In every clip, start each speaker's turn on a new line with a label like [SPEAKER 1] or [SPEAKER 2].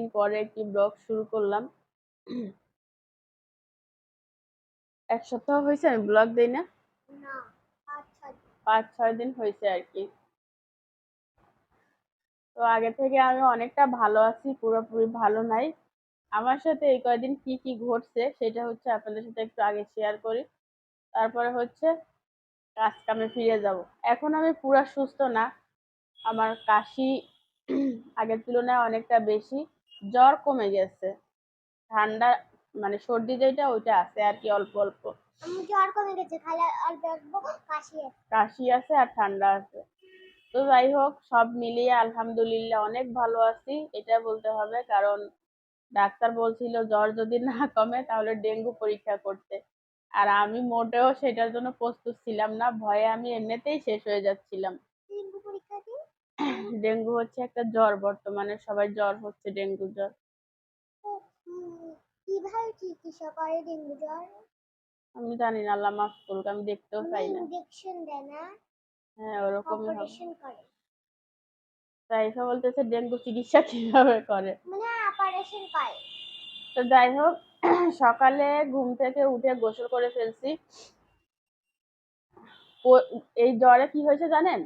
[SPEAKER 1] দিন পরে একটি ব্লগ শুরু করলাম। এক সপ্তাহ হয়েছে আমি ব্লগ দিই না। পাঁচ ছয় দিন। হয়েছে আর কি। তো আগে থেকে আমি অনেকটা ভালো আছি পুরোপুরি ভালো নাই। আমার সাথে এই কয়দিন কি কি ঘটছে সেটা হচ্ছে আপনাদের সাথে একটু আগে শেয়ার করি। তারপরে হচ্ছে কাজ কামে ফিরে যাব। এখন আমি পুরা সুস্থ না আমার কাশি আগের তুলনায় অনেকটা বেশি। জ্বর কমে গেছে। ঠান্ডা মানে সর্দি যেটা ওইটা আছে আর কি অল্প অল্প।
[SPEAKER 2] জ্বর কমে গেছে খালি অল্প অল্প কাশি আছে।
[SPEAKER 1] কাশি আছে আর ঠান্ডা আছে। তো যাই হোক সব মিলিয়ে আলহামদুলিল্লাহ অনেক ভালো আছি এটা বলতে হবে। কারণ ডাক্তার বলছিল জ্বর যদি না কমে তাহলে ডেঙ্গু পরীক্ষা করতে। আর আমি মোটেও সেটার জন্য প্রস্তুত ছিলাম না ভয়ে আমি এমনিতেই শেষ হয়ে যাচ্ছিলাম।
[SPEAKER 2] ডেঙ্গু
[SPEAKER 1] হচ্ছে একটা জ্বর বর্তমানে সবাই জ্বর হচ্ছে ডেঙ্গু জ্বর।
[SPEAKER 2] কীভাবে চিকিৎসা করে ডেঙ্গু জ্বর?
[SPEAKER 1] আমি জানি না আল্লাহ মাফ করুক আমি দেখতেও চাই না।
[SPEAKER 2] ইনজেকশন দেয় না
[SPEAKER 1] হ্যাঁ ওরকমই
[SPEAKER 2] অপারেশন করে।
[SPEAKER 1] তাইফা বলতেছে ডেঙ্গু চিকিৎসা কীভাবে করে?
[SPEAKER 2] মানে অপারেশন করে।
[SPEAKER 1] তো যাই হোক সকালে ঘুম থেকে উঠে গোসল করে ফেলছি। এই জ্বরে কি হয়েছে জানেন?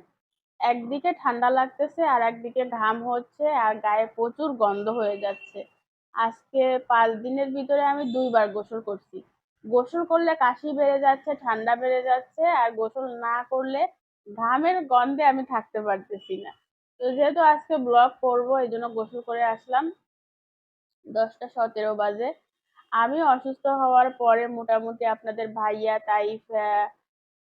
[SPEAKER 1] একদিকে ঠান্ডা লাগতেছে আর একদিকে ঘাম হচ্ছে আর গায়ে প্রচুর গন্ধ হয়ে যাচ্ছে। আজকে পাঁচ দিনের ভিতরে আমি দুইবার গোসল করছি। গোসল করলে কাশি বেড়ে যাচ্ছে, ঠান্ডা বেড়ে যাচ্ছে আর গোসল না করলে ঘামের গন্ধে আমি থাকতে পারতেছি না। তো যেহেতু আজকে ব্লগ করব, এই জন্য গোসল করে আসলাম। দশটা সতেরো বাজে। আমি অসুস্থ হওয়ার পরে মোটামুটি আপনাদের ভাইয়া, তাইফা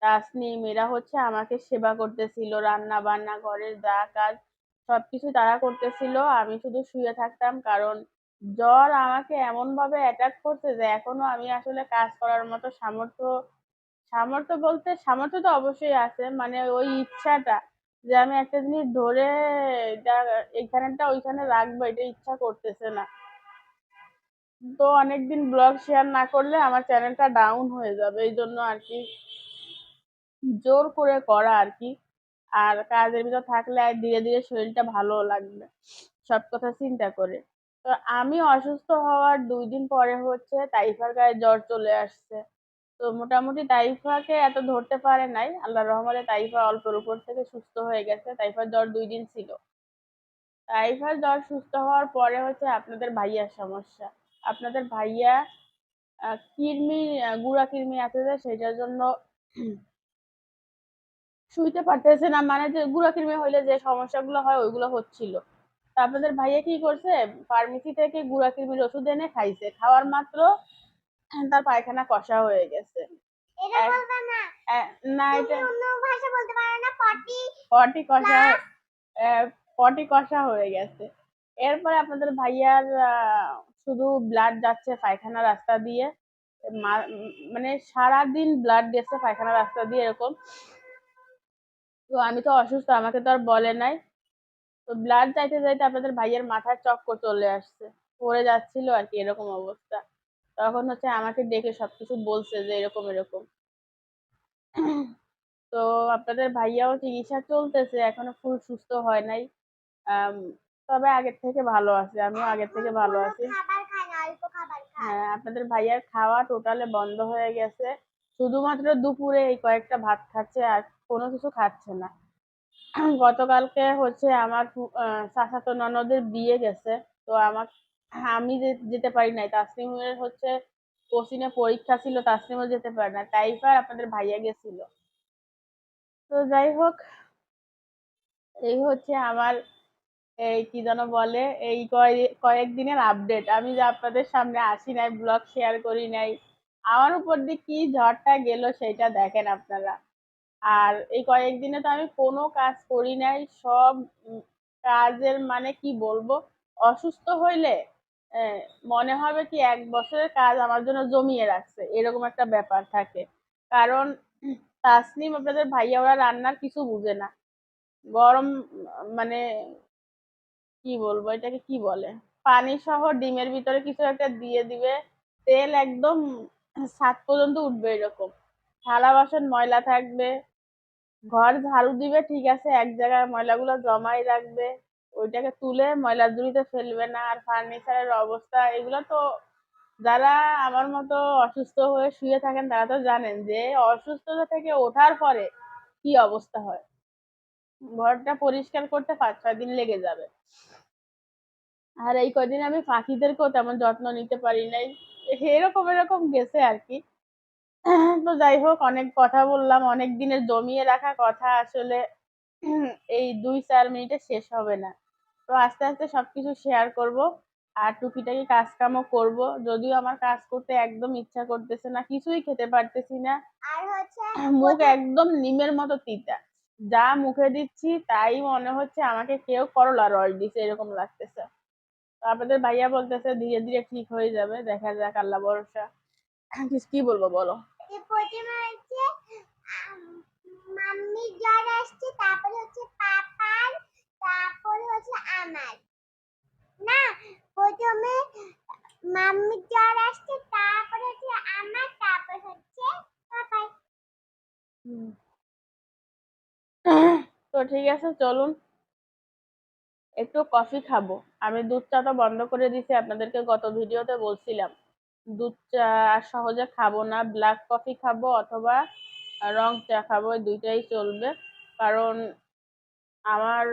[SPEAKER 1] তাসনিম এরা হচ্ছে আমাকে সেবা করতেছিল রান্না বান্না ঘরের যা কাজ, সবকিছু তারা করতেছিল। আমি শুধু শুয়ে থাকতাম কারণ জ্বর আমাকে এমন ভাবে অ্যাটাক করছে যে এখনও আমি আসলে কাজ করার মতো সামর্থ্য সামর্থ্য বলতে সামর্থ্য তো অবশ্যই আছে। মানে ওই ইচ্ছাটা যে আমি একটা জিনিস ধরে এটা এখানেটা ওইখানে রাখব, এটা ইচ্ছা করতেছে না। তো অনেকদিন ব্লগ শেয়ার না করলে আমার চ্যানেলটা ডাউন হয়ে যাবে। এই জন্য আর কি জোর করে করা আর কি আর কাজের ভিতর থাকলে আর ধীরে ধীরে শরীরটা ভালো লাগবে, সব কথা চিন্তা করে। তো আমি অসুস্থ হওয়ার দুই দিন পরে হচ্ছে তাইফার গায়ে জ্বর চলে আসছে। তো মোটামুটি তাইফাকে এত ধরতে পারে নাই। আল্লাহর রহমতে তাইফা অল্পের উপর থেকে সুস্থ হয়ে গেছে। তাইফার জ্বর দুই দিন ছিল। তাইফার জ্বর সুস্থ হওয়ার পরে হচ্ছে আপনাদের ভাইয়ার সমস্যা। আপনাদের ভাইয়া কৃমি গুড়া কৃমি আছে যে, সেটার জন্য শুইতে পারতেছে না মানে যে গুড়া কৃমি হইলে যে সমস্যাগুলো হয় ওইগুলো হচ্ছিল। তা আপনাদের ভাইয়া কি করছে? ফার্মেসি থেকে গুড়া কৃমির ওষুধ এনে খাইছে। খাওয়ার মাত্র তার পায়খানা কষা হয়ে গেছে।
[SPEAKER 2] না?
[SPEAKER 1] এটা
[SPEAKER 2] পটি
[SPEAKER 1] কষা পটি কষা হয়ে গেছে। এরপরে আপনাদের ভাইয়ার শুধু ব্লাড যাচ্ছে পায়খানা রাস্তা দিয়ে। মানে সারাদিন ব্লাড গেছে পায়খানা রাস্তা দিয়ে এরকম। তো আমি তো অসুস্থ, আমাকে তো আর বলে নাই। তো ব্লাড চাইতে চাইতে আপনাদের ভাইয়ের মাথার চক্কর চলে আসছে। পড়ে যাচ্ছিল আর কি, এরকম অবস্থা। তখন হচ্ছে আমাকে ডেকে সবকিছু বলছে যে এরকম এরকম। তো আপনাদের ভাইয়াও চিকিৎসা চলতেছে, এখনও ফুল সুস্থ হয় নাই। তবে আগের থেকে ভালো আছে, আমিও আগের থেকে ভালো আছি। হ্যাঁ আপনাদের ভাইয়ার খাওয়া টোটালে বন্ধ হয়ে গেছে। শুধুমাত্র দুপুরে এই কয়েকটা ভাত খাচ্ছে আর কোনো কিছু খাচ্ছে না। গতকালকে হচ্ছে আমার চাচাতো ননদের বিয়ে গেছে। তো আমার, আমি যেতে পারি নাই। তাসনিমের হচ্ছে কোচিনে পরীক্ষা ছিল তাসনিমও যেতে পারে না। টাইফার আপনাদের ভাইয়া গেছিল। তো যাই হোক, এই হচ্ছে আমার, এই কি যেন বলে, এই কয়- কয়েকদিনের আপডেট আমি যে আপনাদের সামনে আসি নাই ব্লগ শেয়ার করি নাই, আমার উপর দিয়ে কি ঝড়টা গেল সেটা দেখেন আপনারা। আর এই কয়েকদিনে তো আমি কোনো কাজ করি নাই, সব কাজের মানে কি বলব, অসুস্থ হইলে মনে হবে কি এক বছরের কাজ আমার জন্য জমিয়ে রাখছে, এরকম একটা ব্যাপার থাকে। কারণ তাসনিম আপনাদের ভাইয়া ওরা রান্নার কিছু বুঝে না। গরম মানে কি বলব এটাকে কি বলে, পানি সহ ডিমের ভিতরে কিছু একটা দিয়ে দিবে, তেল একদম ছাদ পর্যন্ত উঠবে এরকম। থালা বাসন ময়লা থাকবে ঘর ঝাড়ু দিবে, ঠিক আছে, এক জায়গায় ময়লাগুলো জমাই রাখবে, ওইটাকে তুলে ময়লার ঝুড়িতে ফেলবে না, আর ফার্নিচারের অবস্থা, এগুলো তো যারা আমার মতো অসুস্থ হয়ে শুয়ে থাকেন, তারা তো জানেন যে অসুস্থতা থেকে ওঠার পরে কি অবস্থা হয়। ঘরটা পরিষ্কার করতে পাঁচ, ছয় দিন লেগে যাবে। আর এই কদিন আমি পাখিদেরকেও তেমন যত্ন নিতে পারি নাই। এরকম এরকম গেছে আর কি। তো যাই হোক অনেক কথা বললাম অনেক দিনের জমিয়ে রাখা কথা আসলে এই দুই চার মিনিটে শেষ হবে না। তো আস্তে আস্তে সবকিছু শেয়ার করব আর টুকিটাকি কাজ কামও করব। যদিও আমার কাজ করতে একদম ইচ্ছা করতেছে না কিছুই খেতে পারতেছি না। মুখ একদম নিমের মতো তিতা। যা মুখে দিচ্ছি তাই মনে হচ্ছে আমাকে কেউ করলা রস দিছে এরকম লাগতেছে। তো আপনাদের ভাইয়া বলতেছে ধীরে ধীরে ঠিক হয়ে যাবে দেখা যাক আল্লাহ ভরসা। কি বলব বলো?
[SPEAKER 2] প্রথমে হচ্ছে আম, মাম্মির জ্বর আসছে তারপরে হচ্ছে পাপার তারপরে হচ্ছে আমার। না প্রথমে মাম্মির জ্বর আসছে তারপরে হচ্ছে আমার তারপর হচ্ছে পাপার।
[SPEAKER 1] তো ঠিক আছে চলুন। একটু কফি খাব। আমি দুধ চা তো বন্ধ করে দিছি আপনাদেরকে গত ভিডিওতে বলছিলাম। দুধ চা আর সহজে খাব না ব্ল্যাক কফি খাব অথবা রং চা খাব দুইটাই চলবে। কারণ আমার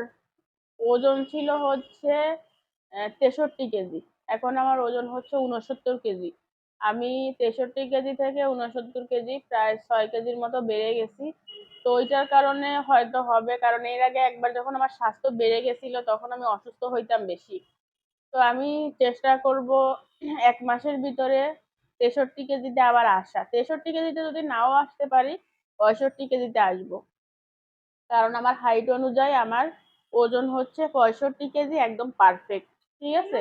[SPEAKER 1] ওজন ছিল হচ্ছে তেষট্টি কেজি। এখন আমার ওজন হচ্ছে উনসত্তর কেজি। আমি তেষট্টি কেজি থেকে উনসত্তর কেজি, প্রায় ছয় কেজির মতো বেড়ে গেছি। তো ওইটার কারণে হয়তো হবে, কারণ এর আগে একবার যখন আমার স্বাস্থ্য বেড়ে গেছিল, তখন আমি অসুস্থ হইতাম বেশি। তো আমি চেষ্টা করব এক মাসের ভিতরে তেষট্টি কেজিতে আবার আসা। তেষট্টি কেজিতে যদি নাও আসতে পারি পঁয়ষট্টি কেজিতে আসব। কারণ আমার হাইট অনুযায়ী আমার ওজন হচ্ছে পঁয়ষট্টি কেজি একদম পারফেক্ট ঠিক আছে?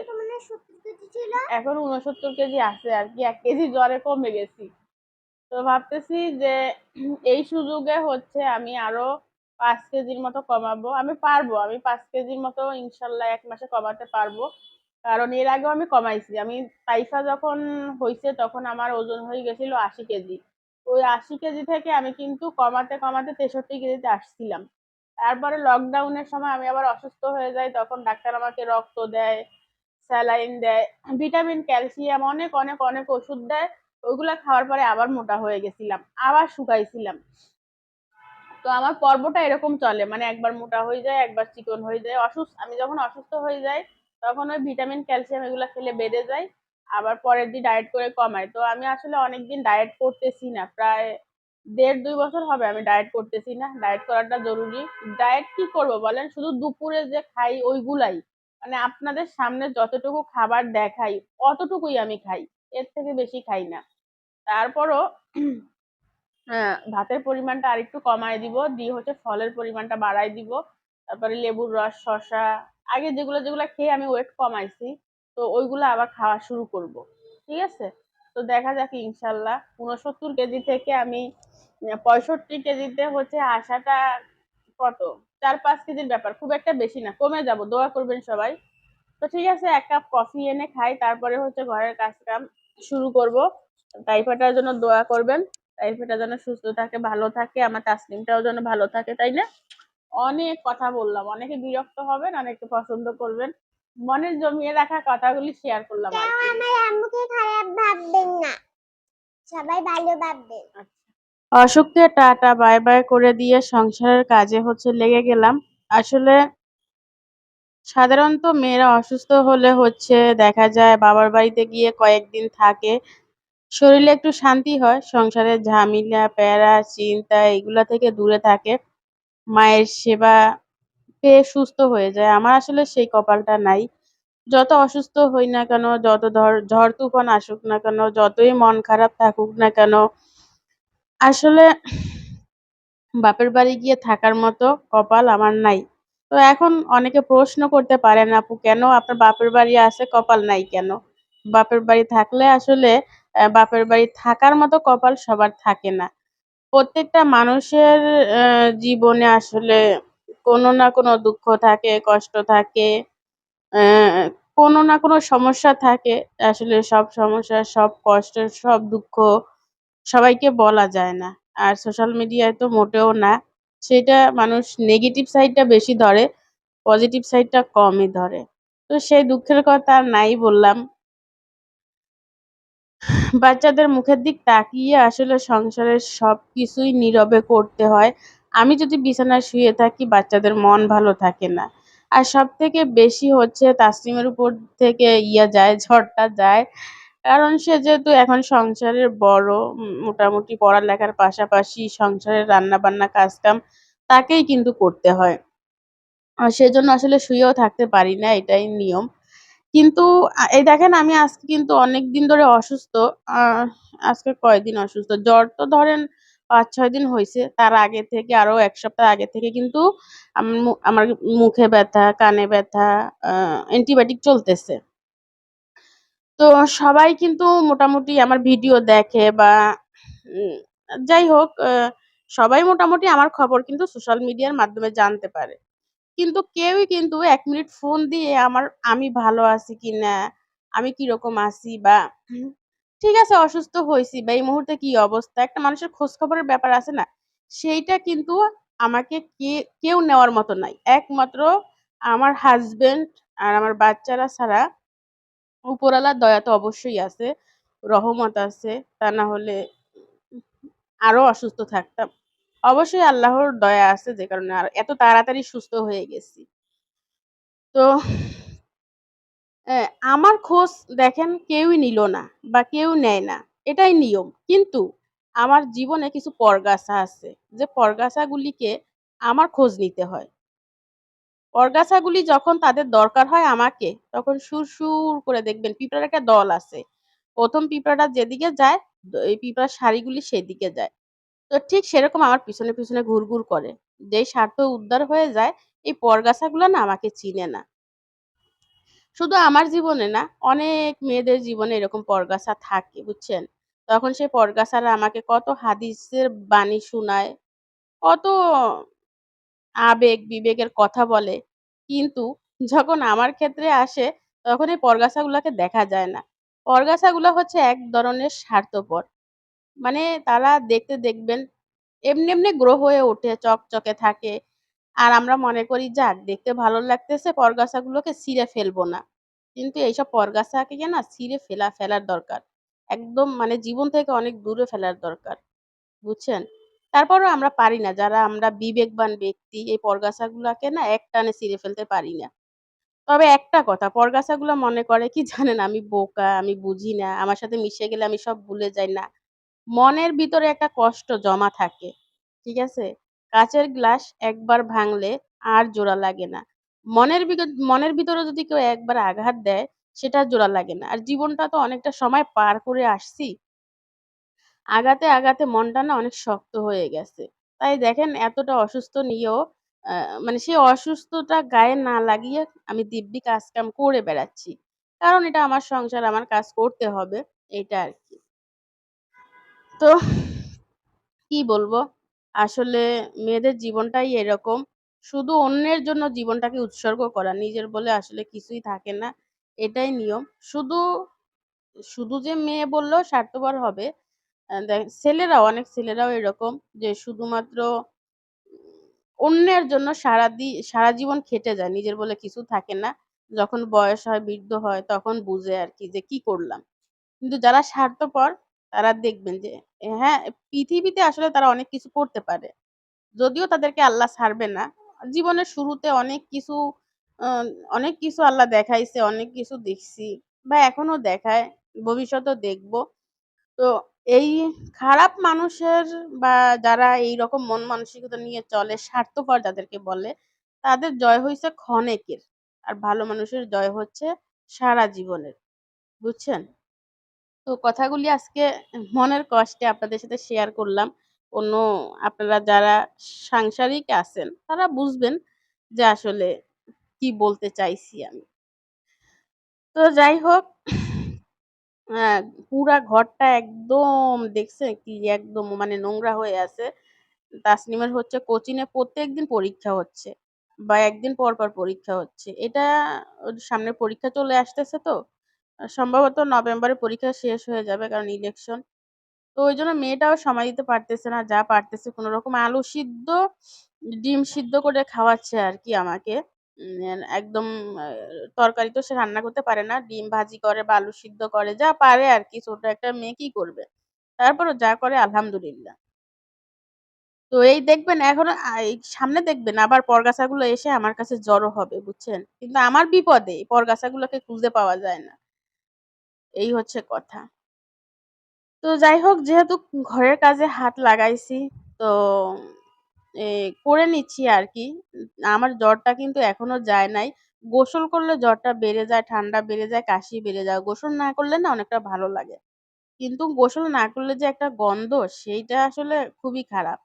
[SPEAKER 1] এখন উনসত্তর কেজি আছে আর কি এক কেজি জ্বরে কমে গেছি। তো ভাবতেছি যে এই সুযোগে হচ্ছে আমি আরও পাঁচ কেজির মতো কমাবো। আমি পারব আমি পাঁচ কেজির মতো ইনশাল্লাহ এক মাসে কমাতে পারব। কারণ এর আগেও আমি কমাইছি। আমি তাইফা যখন হয়েছে তখন আমার ওজন হয়ে গেছিল আশি কেজি। ওই আশি কেজি থেকে আমি কিন্তু কমাতে কমাতে তেষট্টি কেজিতে আসছিলাম। তারপরে লকডাউনের সময় আমি আবার অসুস্থ হয়ে যাই, তখন ডাক্তার আমাকে রক্ত দেয় স্যালাইন দেয় ভিটামিন ক্যালসিয়াম অনেক অনেক অনেক ওষুধ দেয়। ওইগুলো খাওয়ার পরে আবার মোটা হয়ে গেছিলাম, আবার শুকাইছিলাম। তো আমার পর্বটা এরকম চলে মানে একবার মোটা হয়ে যায়, একবার চিকন হয়ে যায়। অসুস্থ, আমি যখন অসুস্থ হয়ে যাই তখন ওই ভিটামিন ক্যালসিয়াম এগুলো খেলে বেড়ে যায়, আবার পরের দিন ডায়েট করে কমায়। তো আমি আসলে অনেকদিন ডায়েট করতেছি না, প্রায় দেড় দুই বছর হবে আমি ডায়েট করতেছি না। ডায়েট করাটা জরুরি। ডায়েট কি করব বলেন? শুধু দুপুরে যে খাই ওইগুলাই। মানে আপনাদের সামনে যতটুকু খাবার দেখাই, অতটুকুই আমি খাই। এর থেকে বেশি খাই না। তারপরও ভাতের পরিমাণটা আরেকটু কমায় দিব। দিয়ে হচ্ছে ফলের পরিমাণটা বাড়ায় দিব। তারপরে লেবুর রস, শসা আগে যেগুলো যেগুলো খেয়ে আমি ওয়েট কমাইছি, তো ওইগুলো আবার খাওয়া শুরু করব। ঠিক আছে? তো দেখা যাক ইনশাল্লাহ। উনসত্তর কেজি থেকে আমি পঁয়ষট্টি কেজিতে হচ্ছে আসাটা কত? চার, পাঁচ কেজির ব্যাপার। খুব একটা বেশি না, কমে যাব, দোয়া করবেন সবাই। তো ঠিক আছে, এক কাপ কফি এনে খাই, তারপরে হচ্ছে ঘরের কাজ কাম শুরু করব। টাইফয়েডের জন্য দোয়া করবেন। টাইফয়েডটা যেন সুস্থ থাকে, ভালো থাকে, আমার তাসলিমটাও যেন ভালো থাকে, তাই না? অনেক কথা বললাম। অনেকে বিরক্ত হবেন অনেকে পছন্দ করবেন। মনে জমিয়ে রাখা কথাগুলি শেয়ার করলাম
[SPEAKER 2] আম্মুকে খারাপ ভাববেন না। সবাই ভালো ভাববেন।
[SPEAKER 1] অসুখকে টাটা বাই বাই করে দিয়ে সংসারের কাজে হচ্ছে লেগে গেলাম। আসলে সাধারণত মেয়েরা অসুস্থ হলে হচ্ছে দেখা যায় বাবার বাড়িতে গিয়ে কয়েকদিন থাকে। শরীরে একটু শান্তি হয় সংসারের ঝামেলা প্যারা চিন্তা এগুলা থেকে দূরে থাকে। মায়ের সেবা পেয়ে সুস্থ হয়ে যায়। আমার আসলে সেই কপালটা নাই। যত অসুস্থ হই না কেন, যত ধর, ঝড় তুফান আসুক না কেন, যতই মন খারাপ থাকুক না কেন, আসলে বাপের বাড়ি গিয়ে থাকার মতো কপাল আমার নাই। তো এখন অনেকে প্রশ্ন করতে পারেন আপু, কেন আপনার বাপের বাড়ি আছে কপাল নাই কেন? বাপের বাড়ি থাকলে আসলে বাপের বাড়ি থাকার মতো কপাল সবার থাকে না। প্রত্যেকটা মানুষের জীবনে আসলে কোনো না কোনো দুঃখ থাকে কষ্ট থাকে আহ, কোনো না কোনো সমস্যা থাকে। আসলে সব সমস্যা সব কষ্ট সব দুঃখ সবাইকে বলা যায় না। আর সোশ্যাল মিডিয়ায় তো মোটেও না। সেটা মানুষ নেগেটিভ সাইডটা বেশি ধরে পজিটিভ সাইডটা কমই ধরে। তো সেই দুঃখের কথা আর নাই বললাম। বাচ্চাদের মুখের দিক তাকিয়ে আসলে সংসারের সব কিছুই নীরবে করতে হয়। আমি যদি বিছানায় শুয়ে থাকি, বাচ্চাদের মন ভালো থাকে না। আর সব থেকে বেশি হচ্ছে তাসলিমের উপর থেকে ইয়া যায়, ঝড়টা যায়। কারণ সে যেহেতু এখন সংসারের বড় মোটামুটি পড়ালেখার পাশাপাশি সংসারের রান্না বান্না কাজকাম, তাকেই কিন্তু করতে হয়। আর সেজন্য আসলে শুয়েও থাকতে পারি না, এটাই নিয়ম। কিন্তু এই দেখেন আমি আজকে কিন্তু অনেক দিন ধরে অসুস্থ। আজকে কয়দিন অসুস্থ? জ্বর তো ধরেন ৫-৬ দিন হইছে। তার আগে থেকে আরও এক সপ্তাহ আগে থেকে কিন্তু আম আমার মুখে ব্যথা, কানে ব্যথা, অ্যান্টিবায়োটিক চলতেছে। তো সবাই কিন্তু মোটামুটি আমার ভিডিও দেখে বা যাই হোক সবাই মোটামুটি আমার খবর কিন্তু সোশ্যাল মিডিয়ার মাধ্যমে জানতে পারে। কিন্তু কেউই কিন্তু এক মিনিট ফোন দিয়ে আমার আমি ভালো আছি কিনা, আমি কীরকম আছি বা ঠিক আছে অসুস্থ হয়েছি বা এই মুহূর্তে কি অবস্থা, একটা মানুষের খোঁজ খবরের ব্যাপার আছে না? সেইটা কিন্তু আমাকে কে কেউ নেওয়ার মতো নাই। একমাত্র আমার হাজবেন্ড আর আমার বাচ্চারা ছাড়া উপরওয়ালার দয়া তো অবশ্যই আছে, রহমত আছে। তা না হলে আরও অসুস্থ থাকতাম। অবশ্যই আল্লাহর দয়া আছে যে কারণে আর এত তাড়াতাড়ি সুস্থ হয়ে গেছি। তো আমার খোঁজ দেখেন কেউই নিল না বা কেউ নেয় না। এটাই নিয়ম। কিন্তু আমার জীবনে কিছু পরগাছা আছে। যে পরগাছাগুলিকে আমার খোঁজ নিতে হয়। পরগাছাগুলি যখন তাদের দরকার হয় আমাকে, তখন সুরসুর করে দেখবেন পিঁপড়ার একটা দল আছে। প্রথম পিঁপড়াটা যেদিকে যায়, এই পিঁপড়ার শাড়িগুলি সেদিকে যায়। তো ঠিক সেরকম আমার পিছনে, পিছনে ঘুরঘুর করে। যেই স্বার্থ উদ্ধার হয়ে যায়, এই পরগাছাগুলা না আমাকে চিনে না। শুধু আমার জীবনে না, অনেক মেয়েদের জীবনে এরকম পরগাছা থাকে, বুঝছেন? তখন সেই পরগাছারা আমাকে কত হাদিসের বাণী শোনায় কত আবেগ বিবেকের কথা বলে। কিন্তু যখন আমার ক্ষেত্রে আসে, তখন এই পরগাছাগুলাকে দেখা যায় না। পরগাছাগুলা হচ্ছে এক ধরনের স্বার্থপর। মানে তারা দেখতে দেখবেন এমনি, এমনি গ্রো হয়ে ওঠে, চকচকে থাকে। আর আমরা মনে করি যাক দেখতে ভালো লাগতেছে পরগাছাগুলোকে ছিঁড়ে ফেলব না। কিন্তু এইসব পরগাছাকে না ছিঁড়ে ফেলা ফেলার দরকার। একদম মানে জীবন থেকে অনেক দূরে ফেলার দরকার। বুঝছেন? তারপরেও আমরা পারি না। যারা আমরা বিবেকবান ব্যক্তি এই পরগাছাগুলাকে না একটানে ছিঁড়ে ফেলতে পারি না। তবে একটা কথা পরগাছাগুলা মনে করে কি জানেন? আমি বোকা, আমি বুঝি না, আমার সাথে মিশে গেলে আমি সব ভুলে যাই না। মনের ভিতরে একটা কষ্ট জমা থাকে। ঠিক আছে? কাঁচের গ্লাস একবার ভাঙলে আর জোড়া লাগে না। মনের মনের ভিতরে যদি কেউ একবার আঘাত দেয়, সেটা জোড়া লাগে না। আর জীবনটা তো অনেকটা সময় পার করে আসছি। আগাতে, আগাতে মনটা না অনেক শক্ত হয়ে গেছে। তাই দেখেন এতটা অসুস্থ নিয়েও মানে সেই অসুস্থতা গায়ে না লাগিয়ে আমি দিব্যি কাজকাম করে বেড়াচ্ছি। কারণ এটা আমার সংসার, আমার কাজ করতে হবে। এটা আর আরকি। তো কি বলব? আসলে মেয়েদের জীবনটাই এরকম। শুধু অন্যের জন্য জীবনটাকে উৎসর্গ করা। নিজের বলে আসলে কিছুই থাকে না। এটাই নিয়ম। শুধু, শুধু যে মেয়ে বললেও স্বার্থপর হবে। ছেলেরাও অনেক ছেলেরাও এরকম যে শুধুমাত্র অন্যের জন্য সারাদি সারা জীবন খেটে যায়। নিজের বলে কিছু থাকে না। যখন বয়স হয়, বৃদ্ধ হয় তখন বুঝে আর কি যে কি করলাম। কিন্তু যারা স্বার্থপর তারা দেখবেন যে হ্যাঁ, পৃথিবীতে আসলে তারা অনেক কিছু করতে পারে। যদিও তাদেরকে আল্লাহ ছাড়বে না। জীবনের শুরুতে অনেক কিছু অনেক কিছু আল্লাহ দেখাইছে, অনেক কিছু দেখছি বা এখনও দেখায়, ভবিষ্যতেও দেখব। তো এই খারাপ মানুষের বা যারা এই রকম মন মানসিকতা নিয়ে চলে, স্বার্থপর যাদেরকে বলে, তাদের জয় হইছে ক্ষণেকের। আর ভালো মানুষের জয় হচ্ছে সারা জীবনের। বুঝছেন? তো কথাগুলি আজকে মনের কষ্টে আপনাদের সাথে শেয়ার করলাম। অন্য আপনারা যারা সাংসারিক আছেন, তারা বুঝবেন যে আসলে কি বলতে চাইছি আমি। তো যাই হোক হ্যাঁ, পুরা ঘরটা একদম দেখছেন কি একদম মানে নোংরা হয়ে আছে। তাসনিমের হচ্ছে কোচিংয়ে প্রত্যেকদিন পরীক্ষা হচ্ছে বা একদিন পর, পর পরীক্ষা হচ্ছে। এটা সামনে পরীক্ষা চলে আসতেছে তো। সম্ভবত নভেম্বরে পরীক্ষা শেষ হয়ে যাবে কারণ ইলেকশন। তো ওই জন্য মেয়েটাও সময় দিতে পারতেছে না। যা পারতেছে কোনরকম আলু সিদ্ধ, ডিম সিদ্ধ করে খাওয়াচ্ছে আর কি আমাকে। একদম তরকারি তো সে রান্না করতে পারে না। ডিম ভাজি করে বা আলু সিদ্ধ করে যা পারে আর কি ছোট একটা মেয়ে কি করবে? তারপরেও যা করে আলহামদুলিল্লাহ। তো এই দেখবেন এখনও সামনে দেখবেন আবার পরগাছাগুলো এসে আমার কাছে জড়ো হবে, বুঝছেন? কিন্তু আমার বিপদে পরগাছাগুলোকে খুঁজে পাওয়া যায় না। এই হচ্ছে কথা। তো যাই হোক যেহেতু ঘরের কাজে হাত লাগাইছি তো করে নিচ্ছি আর কি আমার জ্বরটা কিন্তু এখনও যায় নাই। গোসল করলে জ্বরটা বেড়ে যায়, ঠান্ডা বেড়ে যায়, কাশি বেড়ে যায়। গোসল না করলে না অনেকটা ভালো লাগে। কিন্তু গোসল না করলে যে একটা গন্ধ সেইটা আসলে খুবই খারাপ।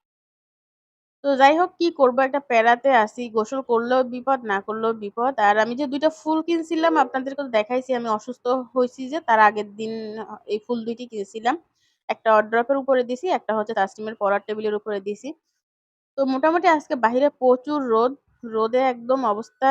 [SPEAKER 1] তো যাই হোক কি করব একটা প্যারাতে আসি গোসল করলেও বিপদ, না করলেও বিপদ। আর আমি যে দুইটা ফুল কিনছিলাম আপনাদেরকে তো দেখাইছি আমি অসুস্থ হয়েছি যে তার আগের দিন এই ফুল ২ টি কিনছিলাম। একটা ওয়ারড্রপ উপরে দিছি, একটা হচ্ছে তাসনিমের পড়ার টেবিলের উপরে দিছি। তো মোটামুটি আজকে বাহিরে প্রচুর রোদ। রোদে একদম অবস্থা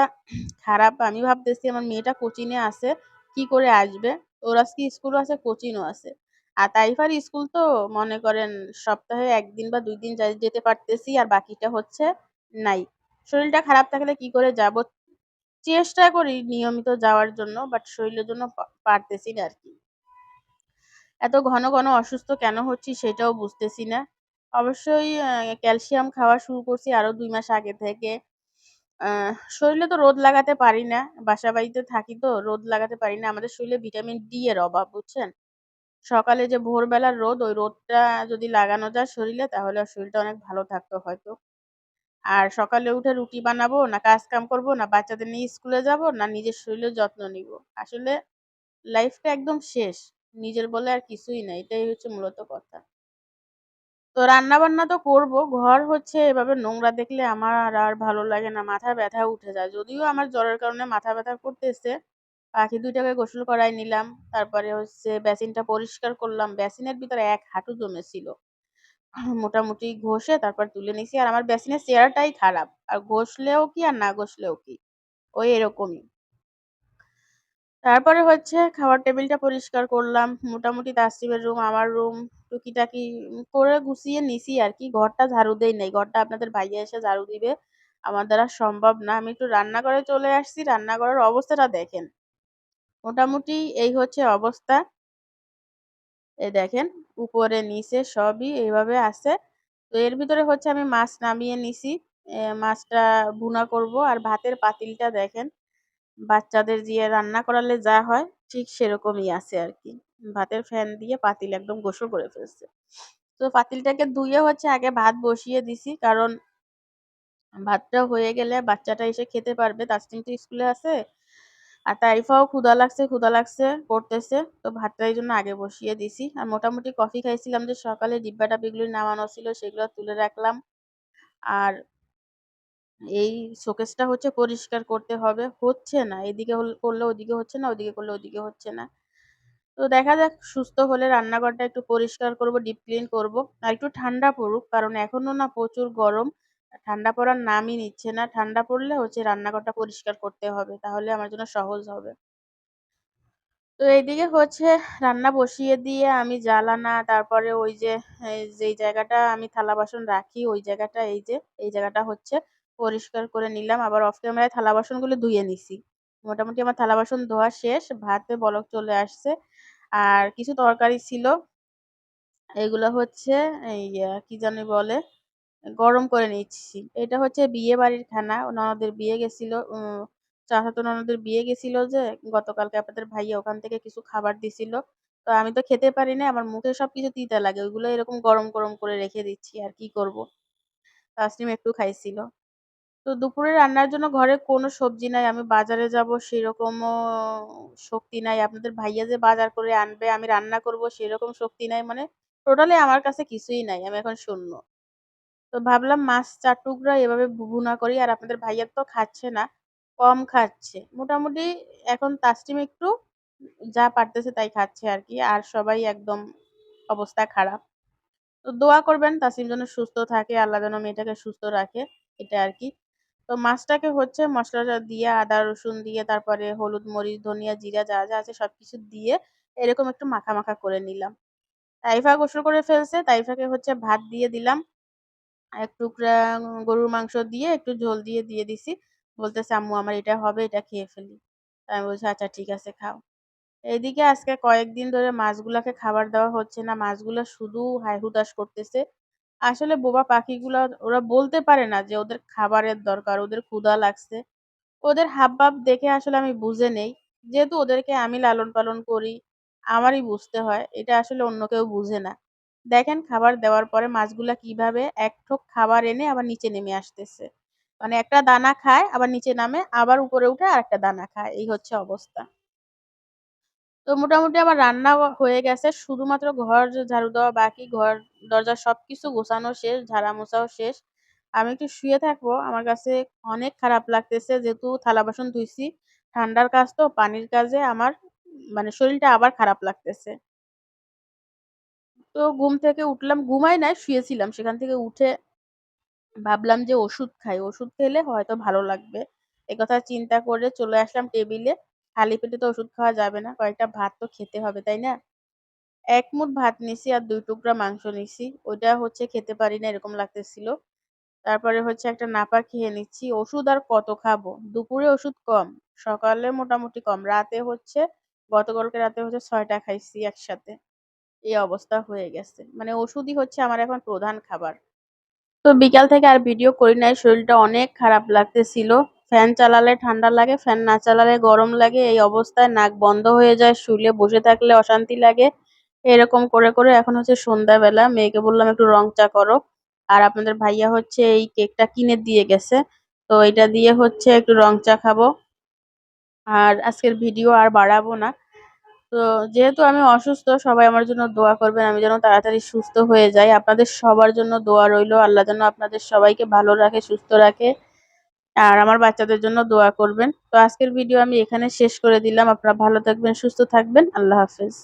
[SPEAKER 1] খারাপ। আমি ভাবতেছি আমার মেয়েটা কোচিংয়ে আছে, কি করে আসবে? ওর আজকে স্কুলও আছে, কোচিংও আছে। আর তাইফার স্কুল তো মনে করেন সপ্তাহে একদিন বা দুই দিন যেতে পারতেছি আর বাকিটা হচ্ছে নাই। শরীরটা খারাপ থাকলে কি করে যাব? চেষ্টা করি নিয়মিত যাওয়ার জন্য বাট শরীরের জন্য পারতেছি না আর কি এত ঘন, ঘন অসুস্থ কেন হচ্ছি সেটাও বুঝতেছি না। অবশ্যই ক্যালসিয়াম খাওয়া শুরু করছি আরও দুই মাস আগে থেকে। শরীরে তো রোদ লাগাতে পারি না। বাসা-বাড়িতে থাকি তো রোদ লাগাতে পারি না। আমাদের শরীরে ভিটামিন ডি এর অভাব, বুঝছেন? সকালে যে ভোরবেলার রোদ, ওই রোদটা যদি লাগানো যায় শরীরে তাহলে শরীরটা অনেক ভালো থাকতো হয়তো। আর সকালে উঠে রুটি বানাবো, না কাজ-কাম করব না বাচ্চাদের নিয়ে স্কুলে যাব, না নিজের শরীরের যত্ন নিব। আসলে লাইফটা একদম শেষ। নিজের বলে আর কিছুই নাই। এটাই হচ্ছে মূলত কথা। তো রান্না-বান্না তো করব। ঘর হচ্ছে এভাবে নোংরা দেখলে আমার আর ভালো লাগে না। মাথা ব্যাথা উঠে যায়। যদিও আমার জ্বরের কারণে মাথা ব্যাথা করতেছে। পাখি দুইটাকে গোসল করায় নিলাম। তারপরে হচ্ছে বেসিনটা পরিষ্কার করলাম। বেসিনের ভিতরে এক হাঁটু জমেছিল। মোটামুটি ঘষে তারপর তুলে নিছি। আর আমার বেসিনের চেয়ারটাই খারাপ। আর ঘষলেও কি আর না ঘষলেও কি। ওই এরকমই। তারপরে হচ্ছে খাওয়ার টেবিলটা পরিষ্কার করলাম। মোটামুটি তাসরিমের রুম, আমার রুম টুকিটাকি করে গুছিয়ে নিছি আর কি ঘরটা ঝাড়ু দেই নাই। ঘরটা আপনাদের ভাইয়া এসে ঝাড়ু দিবে। আমার দ্বারা সম্ভব না। আমি একটু রান্নাঘরে চলে আসছি। রান্নাঘরের অবস্থাটা দেখেন। মোটামুটি এই হচ্ছে অবস্থা। এই দেখেন, উপরে, নিচে সবই এইভাবে আছে। তো এর ভিতরে হচ্ছে আমি মাছ নামিয়ে নিছি। মাছটা ভুনা করব। আর ভাতের পাতিলটা দেখেন। বাচ্চাদের দিয়ে রান্না করালে যা হয় ঠিক সেরকমই আছে আর কি ভাতের ফ্যান দিয়ে পাতিল একদম গোসল করে ফেলছে। তো পাতিলটাকে ধুয়ে হচ্ছে আগে ভাত বসিয়ে দিছি। কারণ ভাতটা হয়ে গেলে বাচ্চাটা এসে খেতে পারবে। তাসনিম তো স্কুলে আছে। আর তাইফাও ক্ষুধা লাগছে, ক্ষুধা লাগছে করতেছে। তো ভাতটা এই জন্য আগে বসিয়ে দিছি। আর মোটামুটি কফি খাইছিলাম যে সকালে ডিব্বা-ডাব্বিগুলো নামানো ছিল সেগুলো তুলে রাখলাম। আর এই শোকেসটা হচ্ছে পরিষ্কার করতে হবে। হচ্ছে না। এদিকে করলে ওদিকে হচ্ছে না, ওদিকে করলে ওদিকে হচ্ছে না। তো দেখা যাক সুস্থ হলে রান্নাঘরটা একটু পরিষ্কার করব, ডিপ ক্লিন করব। আর একটু ঠান্ডা পড়ুক। কারণ এখনও না প্রচুর গরম। ঠান্ডা পড়ার নামই নিচ্ছে না। ঠান্ডা পড়লে হচ্ছে রান্নাঘরটা পরিষ্কার করতে হবে। তাহলে আমার জন্য সহজ হবে। তো এইদিকে হচ্ছে রান্না বসিয়ে দিয়ে আমি জ্বালানা, তারপরে ওই যে যেই জায়গাটা আমি থালা-বাসন রাখি, ওই জায়গাটা, এই যে, এই জায়গাটা হচ্ছে পরিষ্কার করে নিলাম। আবার অফ ক্যামেরায় থালা-বাসনগুলো ধুয়ে নিছি। মোটামুটি আমার থালা-বাসন ধোয়া শেষ। ভাতে বলক চলে আসছে। আর কিছু তরকারি ছিল। এগুলো হচ্ছে এই কি জানি বলে? গরম করে নিচ্ছি। এটা হচ্ছে বিয়ে বাড়ির খানা। ননদের বিয়ে গেছিল। চাচাতো ননদের বিয়ে গেছিল যে গতকালকে আপনাদের ভাইয়া ওখান থেকে কিছু খাবার দিছিল। তো আমি তো খেতে পারি না। আমার মুখে সবকিছু তিতা লাগে। ওইগুলো এরকম গরম, গরম করে রেখে দিচ্ছি। আর কি করব? তাসনিম একটু খাইছিল। তো দুপুরে রান্নার জন্য ঘরে কোনো সবজি নাই। আমি বাজারে যাব সেরকমও শক্তি নাই। আপনাদের ভাইয়া যে বাজার করে আনবে, আমি রান্না করব সেরকম শক্তি নাই। মানে টোটালি আমার কাছে কিছুই নাই। আমি এখন শূন্য। তো ভাবলাম মাছ ৪ টুকরা এভাবে ভুনা করি। আর আপনাদের ভাইয়া তো খাচ্ছে না। কম খাচ্ছে। মোটামুটি এখন তাসনিম একটু যা পারতেছে তাই খাচ্ছে আর কি আর সবাই একদম অবস্থা খারাপ। তো দোয়া করবেন তাসনিম যেন সুস্থ থাকে। আল্লাহ যেন মেয়েটাকে সুস্থ রাখে। এটা আর কি তো মাছটাকে হচ্ছে মসলাটা দিয়ে আদা, রসুন দিয়ে তারপরে হলুদ, মরিচ, ধনিয়া, জিরা যা, যা আছে সবকিছু দিয়ে এরকম একটু মাখা, মাখা করে নিলাম। তাইফা গোসল করে ফেলছে। তাইফাকে হচ্ছে ভাত দিয়ে দিলাম। এক টুকরা গরুর মাংস দিয়ে একটু ঝোল দিয়ে, দিয়ে দিছি। বলতেছে আম্মু আমার এটা হবে এটা খেয়ে ফেলি। আমি বলছি আচ্ছা ঠিক আছে খাও। এদিকে আজকে কয়েকদিন ধরে মাছগুলাকে খাবার দেওয়া হচ্ছে না। মাছগুলো শুধু হাই হুতাশ করতেছে। আসলে বোবা পাখিগুলো ওরা বলতে পারে না যে ওদের খাবারের দরকার ওদের ক্ষুধা লাগছে। ওদের হাবভাব দেখে আসলে আমি বুঝে নেই। যেহেতু ওদেরকে আমি লালন পালন করি আমারই বুঝতে হয়। এটা আসলে অন্য কেউ বুঝে না। দেখেন খাবার দেওয়ার পরে মাছগুলা কীভাবে এক ঠোক খাবার এনে আবার নিচে নেমে আসতেছে। মানে একটা দানা খায়, আবার নিচে নামে, আবার উপরে উঠে আর একটা দানা খায়। এই হচ্ছে অবস্থা। তো মোটামুটি আমার রান্না হয়ে গেছে। শুধুমাত্র ঘর ঝাড়ু দেওয়া বাকি, ঘর দরজা সবকিছু গোছানো শেষ ঝাড়া মোছাও শেষ। আমি একটু শুয়ে থাকব। আমার কাছে অনেক খারাপ লাগতেছে। যেহেতু থালা বাসন ধুইছি, ঠান্ডার কাজ তো, পানির কাজে আমার মানে শরীরটা আবার খারাপ লাগতেছে। তো ঘুম থেকে উঠলাম ঘুমাই নাই, শুয়েছিলাম। সেখান থেকে উঠে ভাবলাম যে ওষুধ খাই। ওষুধ খেলে হয়তো ভালো লাগবে। একথা চিন্তা করে চলে আসলাম টেবিলে। খালি পেটে তো ওষুধ খাওয়া যাবে না, কয়েকটা ভাত তো খেতে হবে, তাই না? এক মুঠ ভাত নিছি আর দুই টুকরা মাংস নিছি। ওইটা হচ্ছে খেতে পারি না, এরকম লাগতেছিল। তারপরে হচ্ছে একটা নাপা খেয়ে নিচ্ছি। ওষুধ আর কত খাব? দুপুরে ওষুধ কম, সকালে মোটামুটি কম। রাতে হচ্ছে, গতকালকে রাতে হচ্ছে ছয়টা খাইছি একসাথে। এই অবস্থা হয়ে গেছে। মানে ওষুধই হচ্ছে আমার এখন প্রধান খাবার। তো বিকাল থেকে আর ভিডিও করি নাই, শরীরটা অনেক খারাপ লাগতেছিল। ফ্যান চালালে ঠান্ডা লাগে, ফ্যান না চালালে গরম লাগে, এই অবস্থায় নাক বন্ধ হয়ে যায়, শুলে বসে থাকলে অশান্তি লাগে। এরকম করে করে এখন হচ্ছে সন্ধ্যাবেলা, মেয়েকে বললাম একটু রং চা করো। আর আপনাদের ভাইয়া হচ্ছে এই কেকটা কিনে দিয়ে গেছে। তো এটা দিয়ে হচ্ছে একটু রং চা খাব। আর আজকের ভিডিও আর বাড়াবো না। তো যেহেতু আমি অসুস্থ, সবাই আমার জন্য দোয়া করবেন আমি যেন তাড়াতাড়ি সুস্থ হয়ে যাই। আপনাদের সবার জন্য দোয়া রইল। আল্লাহ যেন আপনাদের সবাইকে ভালো রাখে, সুস্থ রাখে। আর আমার বাচ্চাদের জন্য দোয়া করবেন। তো আজকের ভিডিও আমি এখানে শেষ করে দিলাম। আপনারা ভালো থাকবেন, সুস্থ থাকবেন। আল্লাহ হাফেজ।